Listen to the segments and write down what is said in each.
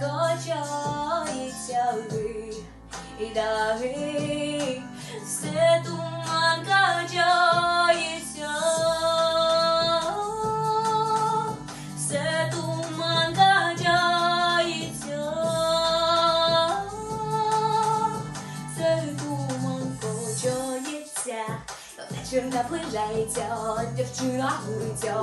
качається ви і давить. Вечір наближається, дівчина гуриться,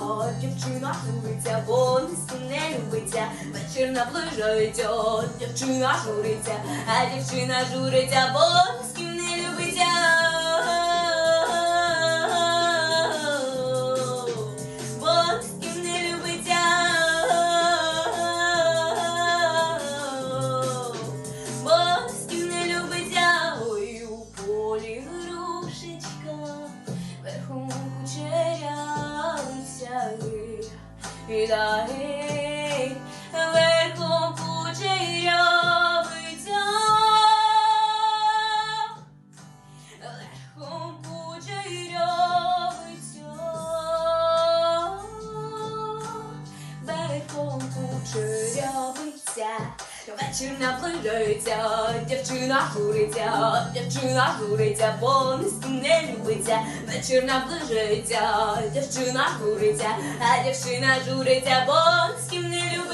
дівчина журиться, бо ким не любиться. Вечір наближається, дівчина журиться, а дівчина журиться, бо даги, верхом кучерявиця. Верхом кучерявиця, верхом кучерявиця. Вечір наближається, дівчина куриця, дівчина куриця, бо ким не любиться. Вечір наближається, дівчина куриця, а дівчина журиться, бо з ким не любиться.